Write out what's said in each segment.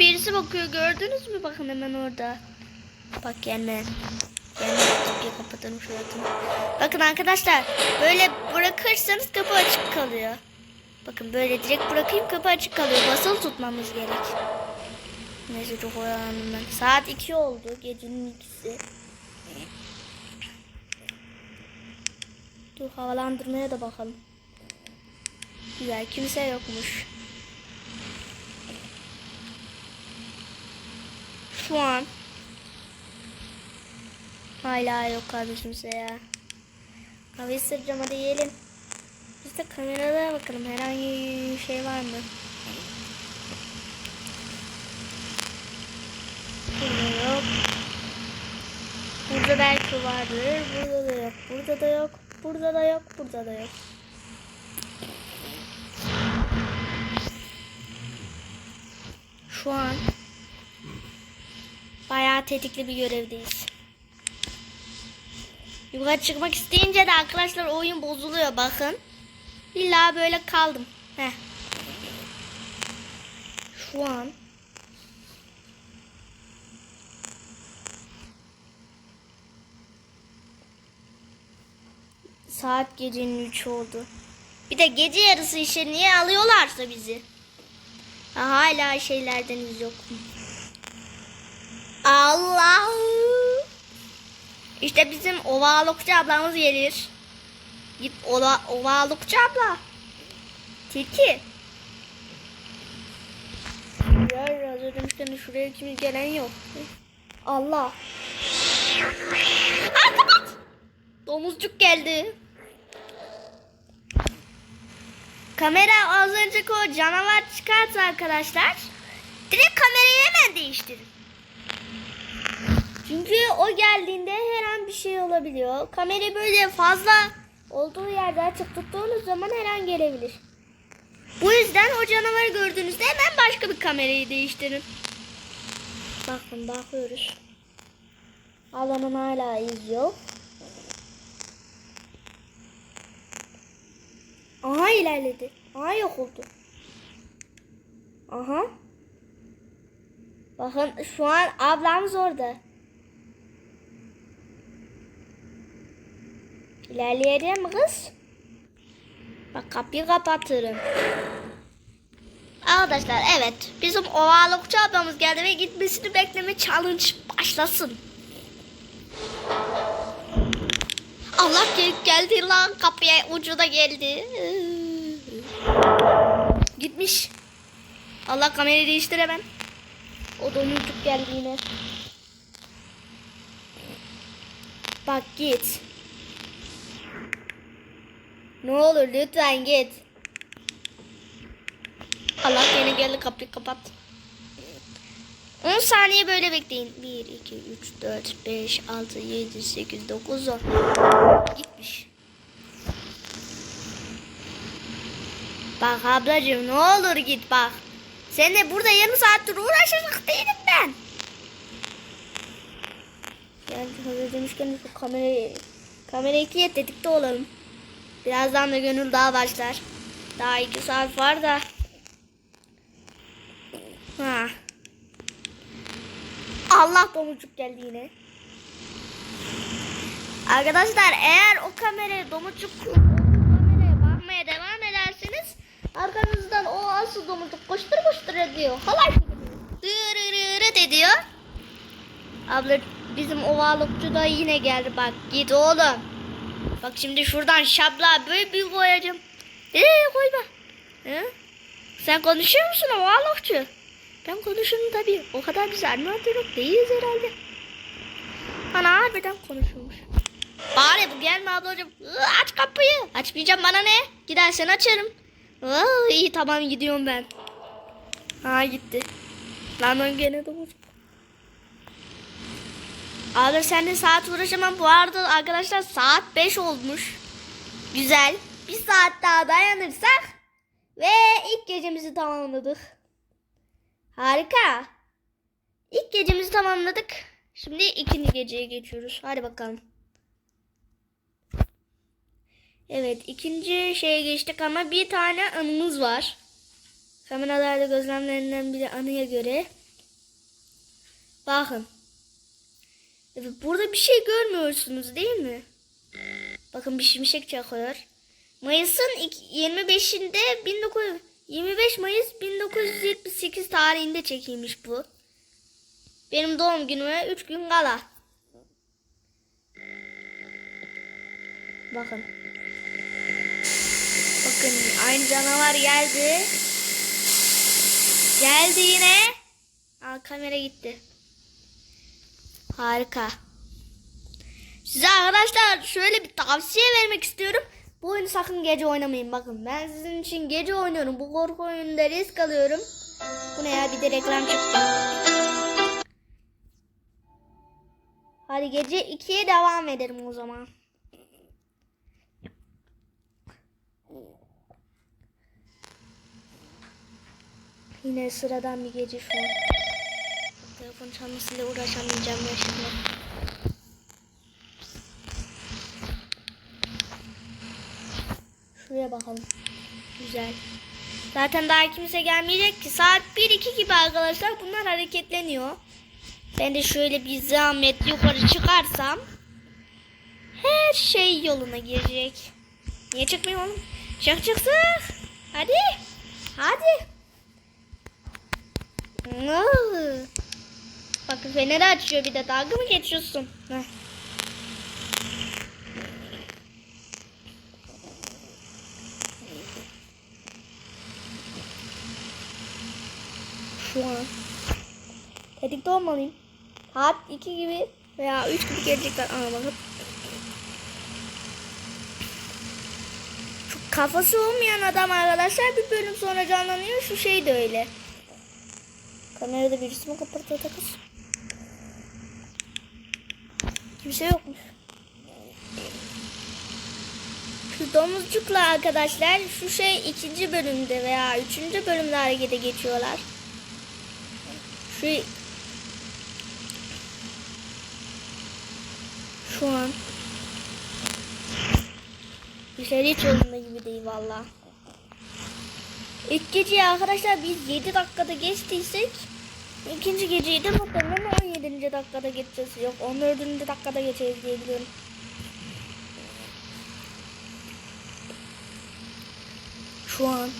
birisi bakıyor gördünüz mü? Bakın hemen orada. Bak gelme. Gelme kapıyı kapatalım şurasını. Bakın arkadaşlar böyle bırakırsanız kapı açık kalıyor. Bakın böyle direkt bırakayım kapı açık kalıyor. Basılı tutmamız gerek. Neyse çok oyalandım ben. Saat 2 oldu. Gecenin ikisi. Dur havalandırmaya da bakalım. Güzel kimse yokmuş. Şu an hala yok kimse ya. Kahve ısıracağım hadi yiyelim. Biz de kameralara bakalım herhangi bir şey var mı? Burada yok. Burada belki vardır. Burada da yok. Burada da yok. Burada da yok. Burada da yok. Şu an bayağı tetikli bir görevdeyiz. Yukarı çıkmak isteyince de arkadaşlar oyun bozuluyor bakın. İlla böyle kaldım. Heh. Şu an saat gecenin 3 oldu. Bir de gece yarısı işe niye alıyorlarsa bizi. Ha, hala şeylerden iz yok. Allah. İşte bizim ovalukçu ablamız gelir. Git ova, ovalukçu abla. Tilki. Ya az önce şuraya kim gelen yok. Allah. Kapat. Domuzcuk geldi. Kamera az önceki o canavar çıkarsa arkadaşlar direkt kamerayı hemen değiştirin. Çünkü o geldiğinde her an bir şey olabiliyor. Kamerayı böyle fazla olduğu yerde açık tuttuğunuz zaman her an gelebilir. Bu yüzden o canavarı gördüğünüzde hemen başka bir kamerayı değiştirin. Bakın bakıyoruz. Alanın hala iz yok. Aha ilerledi. Aha yok oldu. Aha. Bakın şu an ablamız orada. İlerleyelim kız? Bak kapıyı kapatırım. Arkadaşlar evet bizim ovalıkçı ablamız geldi ve gitmesini bekleme challenge başlasın. Allah gelip geldi lan kapıya ucuna geldi. Gitmiş. Allah kamerayı değiştir hemen. O domuzcuk geldi yine. Bak git. Ne olur lütfen git. Allah yine geldi kapıyı kapat. 10 saniye böyle bekleyin. 1, 2, 3, 4, 5, 6, 7, 8, 9, 10. Gitmiş. Bak ablacığım ne olur git bak. Sen de burada yarım saattir uğraşacak değilim ben. Yani hazır demişken şu kamerayı kamerayı kilitledik tetikte olalım. Birazdan da gönül daha başlar. Daha iki saat var da. Ha. Allah domuzcuk geldi yine. Arkadaşlar eğer o kameraya domuzcuk kameraya bakmaya devam ederseniz arkanızdan o asıl domuzcuk koştur koştur ediyor. Halay dırırırıt ediyor. Abla bizim ovalıkçı da yine geldi bak git oğlum. Bak şimdi şuradan şabla böyle bir koyacağım. Eee koyma. He? Sen konuşuyor musun ovalıkçı? Ben konuşurum tabii. O kadar biz animatörlük değiliz herhalde. Ana harbiden konuşuyormuş. Bari bu gelme ablacığım. Aç kapıyı. Açmayacağım bana ne? Gidersen açarım. Aa, iyi tamam gidiyorum ben. Ha gitti. Lan ben gene de bozuk. Abi sen de saat uğraşamam. Bu arada arkadaşlar saat 5 olmuş. Güzel. Bir saat daha dayanırsak ve ilk gecemizi tamamladık. Harika. İlk gecemizi tamamladık. Şimdi ikinci geceye geçiyoruz. Hadi bakalım. Evet ikinci şeye geçtik ama bir tane anımız var. Kameralarda gözlemlerinden bir anıya göre Bakın. Burada bir şey görmüyorsunuz değil mi? Bakın bir şimşek çakıyor. Mayıs'ın ik- 25'inde 19 25 Mayıs 1978 tarihinde çekilmiş bu. Benim doğum günüme 3 gün kala. Bakın. Bakın aynı canavar geldi. Geldi yine. Aa, kamera gitti. Harika. Size arkadaşlar şöyle bir tavsiye vermek istiyorum. Bu oyunu sakın gece oynamayın. Bakın ben sizin için gece oynuyorum. Bu korku oyununda risk alıyorum. Bu ne ya bir de reklam çıktı. Hadi gece 2'ye devam edelim o zaman. Yine sıradan bir gece şu an. Telefon çalmasıyla uğraşamayacağım şimdi. Şuraya bakalım. Güzel. Zaten daha kimse gelmeyecek ki. Saat 1-2 gibi arkadaşlar bunlar hareketleniyor. Ben de şöyle bir zahmet yukarı çıkarsam her şey yoluna girecek. Niye çıkmıyor oğlum? Çık çık çık. Hadi. Hadi. Iıı. Bakın feneri açıyor bir de dalga mı geçiyorsun? Heh. Şu an tetikte olmalıyım. Saat 2 gibi veya 3 gibi gelecekler. Aa bakın. Şu kafası olmayan adam arkadaşlar bir bölüm sonra canlanıyor. Şu şey de öyle. Kamerada birisi mi kapatıyor takız? Kimse yokmuş. Şu domuzcukla arkadaşlar şu şey ikinci bölümde veya üçüncü bölümde harekete geçiyorlar. Şu şu an işler hiç yolunda gibi değil valla. İlk geceyi arkadaşlar biz 7 dakikada geçtiysek ikinci geceyi de muhtemelen 17. dakikada geçeceğiz. Yok 14. dakikada geçeceğiz diye biliyorum. Şu an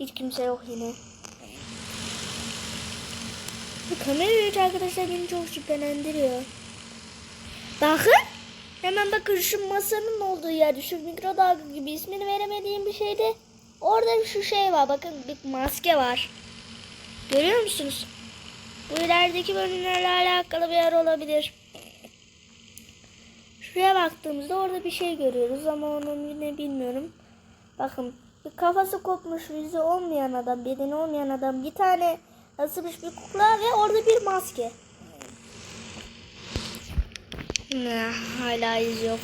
hiç kimse yok yine. Bu kamera arkadaşlar beni çok şüphelendiriyor. Bakın. Hemen bakın şu masanın olduğu yerde şu mikrodalga gibi ismini veremediğim bir şeyde orada şu şey var. Bakın bir maske var. Görüyor musunuz? Bu ilerideki bölümlerle alakalı bir yer olabilir. Şuraya baktığımızda orada bir şey görüyoruz ama onun yine bilmiyorum. Bakın bir kafası kopmuş yüzü olmayan adam, bedeni olmayan adam, bir tane asılmış bir kukla ve orada bir maske. Ne, hala iz yok.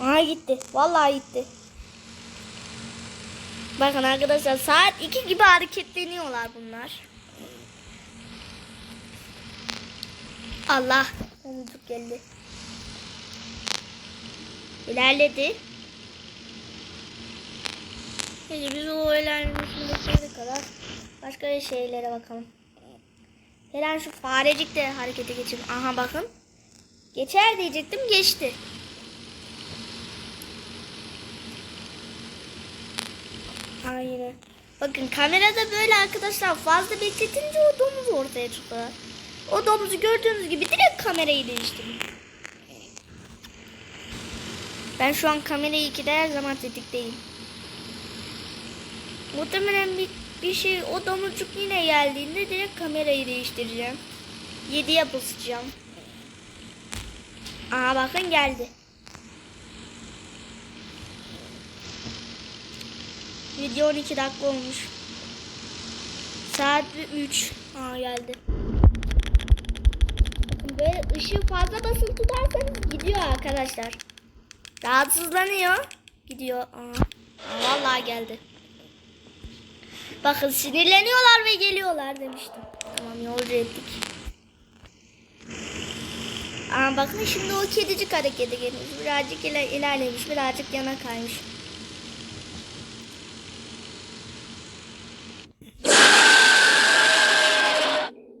Aha gitti. Vallahi gitti. Bakın arkadaşlar saat 2 gibi hareketleniyorlar bunlar. Allah. Omuzluk geldi. İlerledi. Neyse biz o ilerlemesini kadar başka şeylere bakalım. Helen şu farecik de harekete geçin. Aha bakın. Geçer diyecektim geçti. Aynen. Bakın kamerada böyle arkadaşlar fazla bekletince o domuz ortaya çıkıyor. O domuzu gördüğünüz gibi direkt kamerayı değiştirin. Ben şu an kamerayı ikide her zaman tetikteyim. Muhtemelen bir, bir şey o domuzcuk yine geldiğinde direkt kamerayı değiştireceğim. 7'ye basacağım. Aa bakın geldi. Video 12 dakika olmuş. Saat 3. Aa geldi. Bakın böyle ışığı fazla basılı tutarsanız gidiyor arkadaşlar. Rahatsızlanıyor. Gidiyor. Aa. Aa, vallahi geldi. Bakın sinirleniyorlar ve geliyorlar demiştim. Tamam yolcu ettik. Aa, bakın şimdi o kedicik harekete gelmiş. Birazcık iler- ilerlemiş. Birazcık yana kaymış.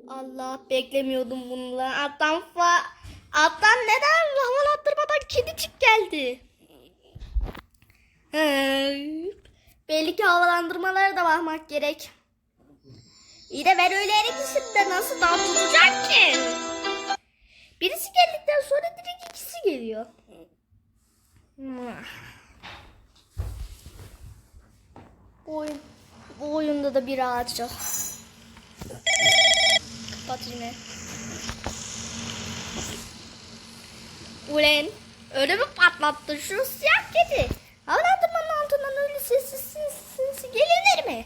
Allah beklemiyordum bununla. Alttan fa alttan neden havalandırmadan kedicik geldi? Belli ki havalandırmalara da bakmak gerek. İyi de ben öyle her ikisini de nasıl daha tutacak ki? Birisi geldikten sonra direkt ikisi geliyor. Bu, oyun, bu oyunda da bir ağaç yok. Kapat yine. Ulan öyle mi patlattın şu siyah kedi? Sessiz sinsi sinsi gelinir mi?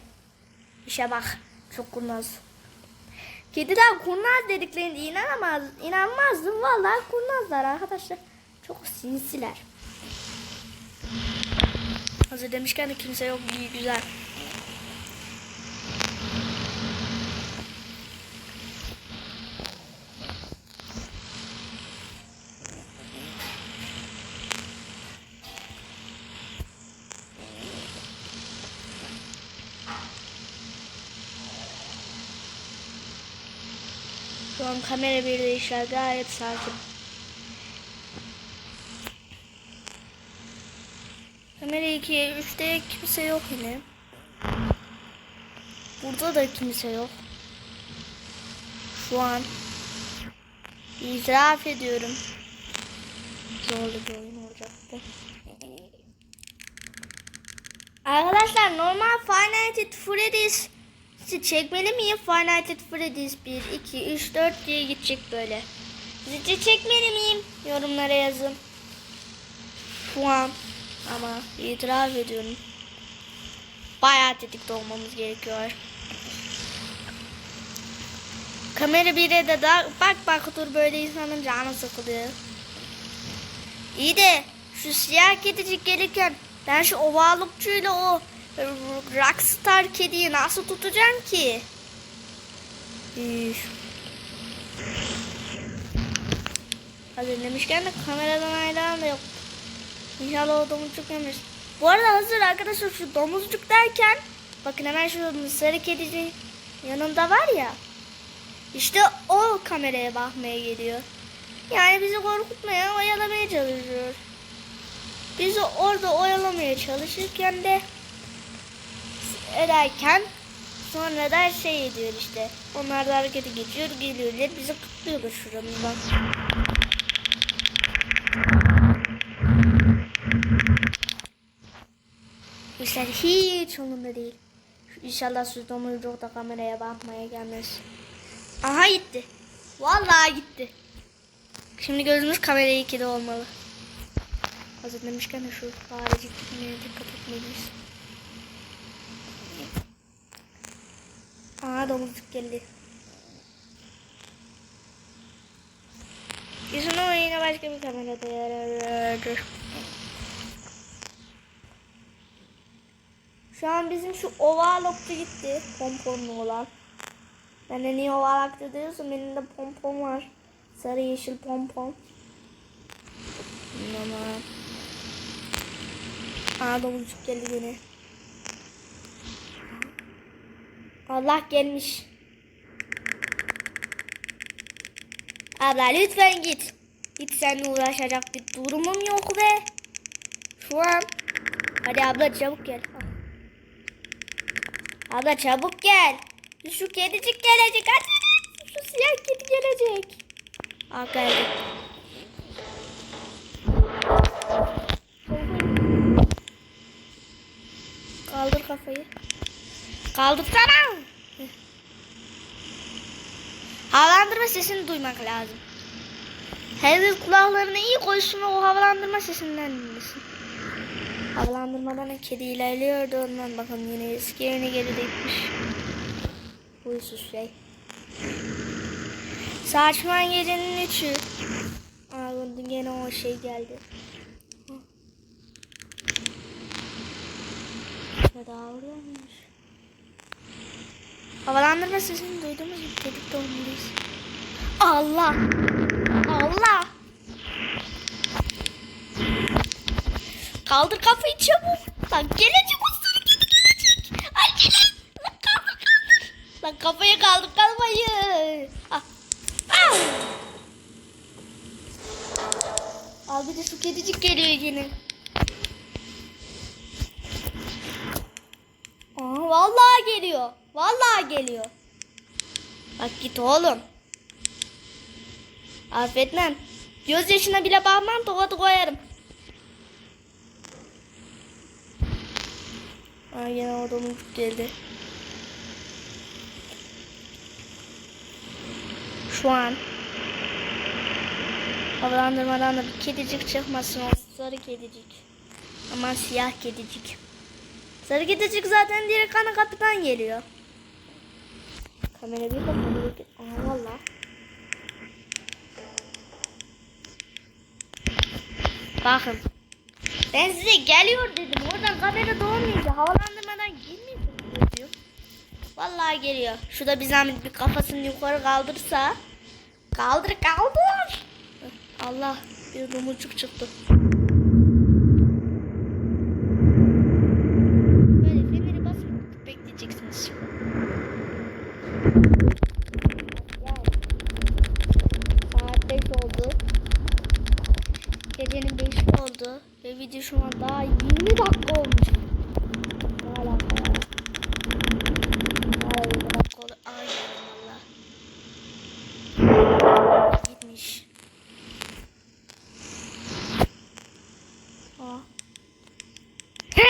İşe bak çok kurnaz. Kediler kurnaz dediklerinde inanamaz, inanmazdım. Vallahi kurnazlar arkadaşlar. Çok sinsiler. Hazır demişken de kimse yok. İyi güzel. Kamera bir işler gayet sakin. Kamera 2, 3'te kimse yok yine. Burada da kimse yok. Şu an itiraf ediyorum. Zorlu bir oyun olacaktı. Arkadaşlar normal Nights at Freddy's çekmeli miyim? Five Nights Freddy's 1, 2, 3, 4 diye gidecek böyle. Sizce çekmeli miyim? Yorumlara yazın. Şu an ama itiraf ediyorum. Bayağı tetikte olmamız gerekiyor. Kamera 1'e de da bak bak dur böyle insanın canı sıkılıyor. İyi de şu siyah kedicik gelirken ben şu ovalıkçıyla o rockstar kediyi nasıl tutacağım ki? Üf. Hazır demişken de kameradan ayrılan da yok. İnşallah o domuzcuk yemiş. Bu arada hazır arkadaşlar şu domuzcuk derken bakın hemen şu sarı kedicik yanında var ya. İşte o kameraya bakmaya geliyor. Yani bizi korkutmaya, oyalamaya çalışıyor. Bizi orada oyalamaya çalışırken de ederken sonra da şey ediyor işte. Onlar da harekete geçiyor, geliyorlar. Bizi kutluyorlar şuramızdan. İşler hiç umurumda değil. İnşallah su domuzcuk da kameraya bakmaya gelmez. Aha gitti. Vallahi gitti. Şimdi gözümüz kamera 2'de olmalı. Hazır demişken de şu gitmeye dikkat etmeliyiz. Aa domuzcuk geldi. Yüzünü o yine başka bir kamerada yarardır. Şu an bizim şu ovalokçu gitti. Pomponlu olan. Ben de niye ovalakçı diyorsun? Benim de pompon var. Sarı yeşil pompon. Ama. Aa domuzcuk geldi yine. Allah gelmiş. Abla lütfen git. Git seninle uğraşacak bir durumum yok ve şu an hadi abla çabuk gel. Abla çabuk gel. Şu kedicik gelecek hadi. Şu siyah kedi gelecek. Aa geldi. Kaldır kafayı. Kaldırsana. Havalandırma sesini duymak lazım. Herkes kulaklarını iyi koysun o havalandırma sesinden dinlesin. Havalandırmadan kedi ilerliyordu ondan bakın yine eski yerine geri gitmiş. Huysuz şey. Saçman gecenin üçü. Aa gene o şey geldi. Ne daha. Havalandırma sesini duydunuz mu? Çocuk doğumluyuz. Allah! Allah! Kaldır kafayı çabuk. Lan gelecek o sürü gibi gelecek. Ay gelecek. Lan kaldır kaldır. Lan kafaya kaldır kalmayı. Ah. Ah. Al bir de su kedicik geliyor yine. Aa, vallahi geliyor. Vallahi geliyor. Bak git oğlum. Affetmem. Göz yaşına bile bakmam tokadı koyarım. Aa yine o domuzcuk geldi. Şu an havalandırmadan da bir kedicik çıkmasın sarı kedicik. Aman siyah kedicik. Sarı kedicik zaten direkt ana kapıdan geliyor. Kamera bir bak kamera bir. Aa valla. Bakın. Ben size geliyor dedim. Oradan kamera doğmayınca havalandırmadan girmiyor diyor. Vallahi geliyor. Şurada bir zahmet bir kafasını yukarı kaldırsa. Kaldır kaldır. Allah bir domuzcuk çıktı. Böyle feneri basıp bekleyeceksiniz. Saat 5 oldu. Gecenin 5'i oldu. Ve video şu an daha 20 dakika olmuş. Hala hala. Hala 20 dakika oldu. Ay valla. Gitmiş. Aa. He.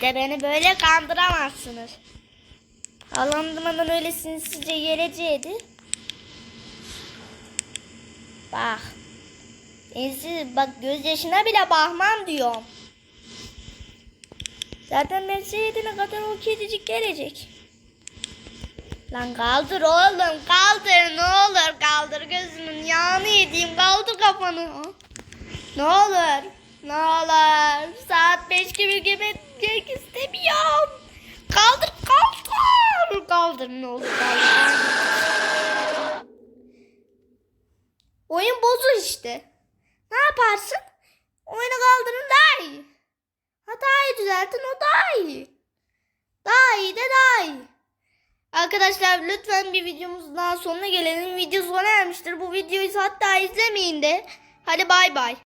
İşte beni böyle kandıramazsınız. Alandırmadan öyle sinsizce geleceğiydi. Bak. Sinsiz bak gözyaşına bile bakmam diyorum. Zaten seyredene kadar o kedicik gelecek. Lan kaldır oğlum kaldır ne olur kaldır gözünün yağını yediğim kaldır kafanı. Ne olur ne olur saat 5 gibi gitmek istemiyorum. Kaldır kaldır kaldır ne olur kaldır. Oyun bozu işte. Ne yaparsın? Oyunu kaldırın daha iyi. Hatayı düzeltin o daha iyi. Daha iyi de daha iyi. Arkadaşlar lütfen bir videomuzun daha sonuna gelelim. Video sona ermiştir. Bu videoyu hatta izlemeyin de. Hadi bay bay.